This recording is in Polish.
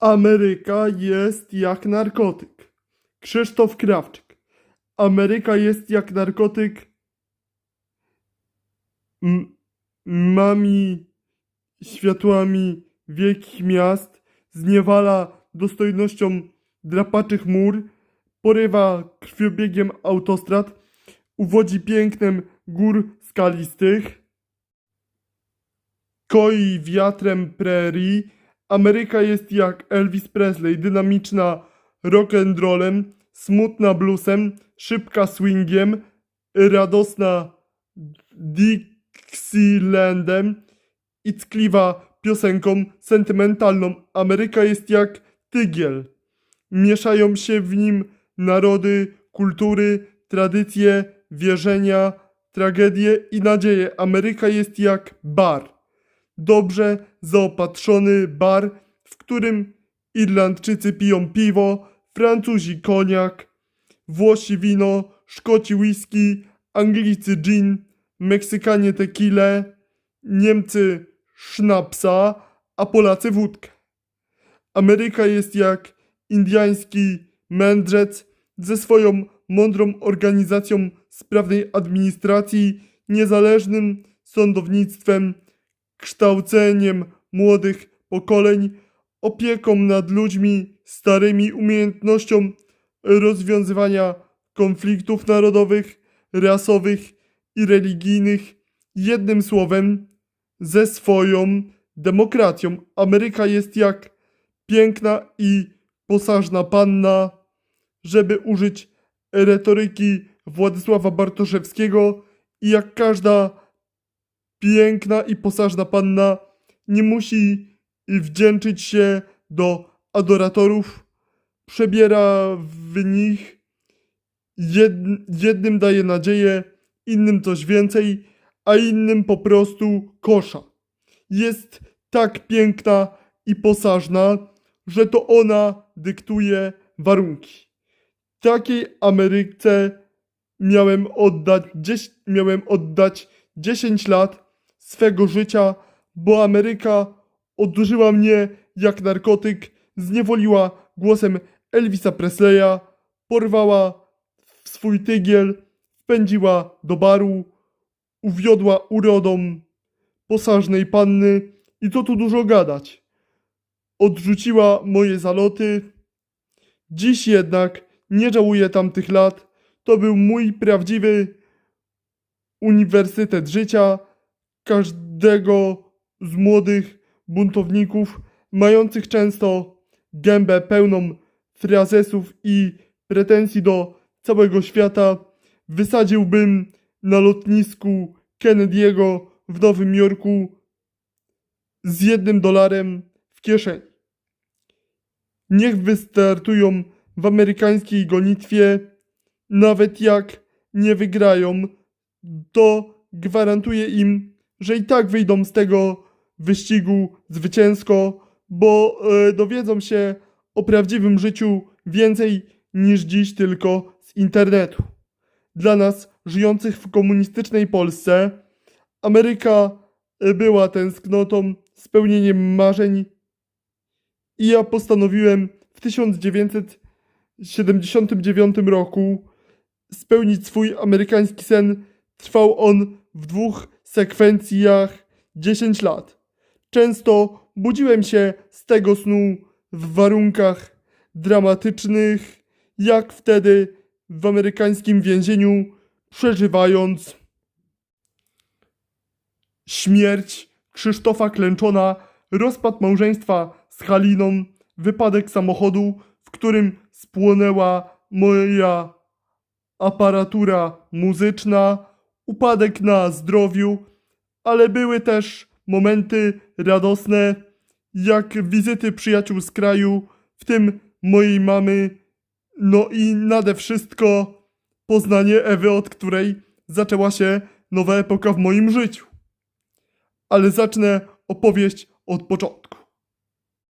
Ameryka jest jak narkotyk. Krzysztof Krawczyk. Ameryka jest jak narkotyk. M- mami światłami wielkich miast, zniewala dostojnością drapaczych mur, porywa krwiobiegiem autostrad, uwodzi pięknem gór skalistych, koi wiatrem prerii. Ameryka jest jak Elvis Presley, dynamiczna rock'n'rollem, smutna bluesem, szybka swingiem, radosna Dixielandem i tkliwa piosenką sentymentalną. Ameryka jest jak tygiel. Mieszają się w nim narody, kultury, tradycje, wierzenia, tragedie i nadzieje. Ameryka jest jak bar. Dobrze zaopatrzony bar, w którym Irlandczycy piją piwo, Francuzi koniak, Włosi wino, Szkoci whisky, Anglicy gin, Meksykanie tequilę, Niemcy sznapsa, a Polacy wódkę. Ameryka jest jak indiański mędrzec ze swoją mądrą organizacją sprawnej administracji, niezależnym sądownictwem, kształceniem młodych pokoleń, opieką nad ludźmi starymi, umiejętnością rozwiązywania konfliktów narodowych, rasowych i religijnych, jednym słowem, ze swoją demokracją. Ameryka jest jak piękna i posażna panna, żeby użyć retoryki Władysława Bartoszewskiego i jak każda piękna i posażna panna nie musi wdzięczyć się do adoratorów, przebiera w nich, jed, jednym daje nadzieję, innym coś więcej, a innym po prostu kosza. Jest tak piękna i posażna, że to ona dyktuje warunki. Takiej Ameryce miałem oddać, miałem oddać 10 lat swego życia, bo Ameryka odurzyła mnie jak narkotyk, zniewoliła głosem Elvisa Presleya, porwała w swój tygiel, wpędziła do baru, uwiodła urodą posażnej panny i co tu dużo gadać. Odrzuciła moje zaloty. Dziś jednak nie żałuję tamtych lat. To był mój prawdziwy uniwersytet życia każdego z młodych buntowników, mających często gębę pełną frazesów i pretensji do całego świata, wysadziłbym na lotnisku Kennedy'ego w Nowym Jorku z jednym dolarem w kieszeni. Niech wystartują w amerykańskiej gonitwie, nawet jak nie wygrają, to gwarantuję im, że i tak wyjdą z tego wyścigu zwycięsko, bo e, dowiedzą się o prawdziwym życiu więcej niż dziś tylko z internetu. Dla nas, żyjących w komunistycznej Polsce, Ameryka e, była tęsknotą, spełnieniem marzeń i ja postanowiłem w 1979 roku spełnić swój amerykański sen. Trwał on w dwóch sekwencjach 10 lat. Często budziłem się z tego snu w warunkach dramatycznych, jak wtedy w amerykańskim więzieniu, przeżywając śmierć Krzysztofa Klęczona, rozpad małżeństwa z Haliną, wypadek samochodu, w którym spłonęła moja aparatura muzyczna, upadek na zdrowiu, ale były też momenty radosne, jak wizyty przyjaciół z kraju, w tym mojej mamy, no i nade wszystko poznanie Ewy, od której zaczęła się nowa epoka w moim życiu. Ale zacznę opowieść od początku.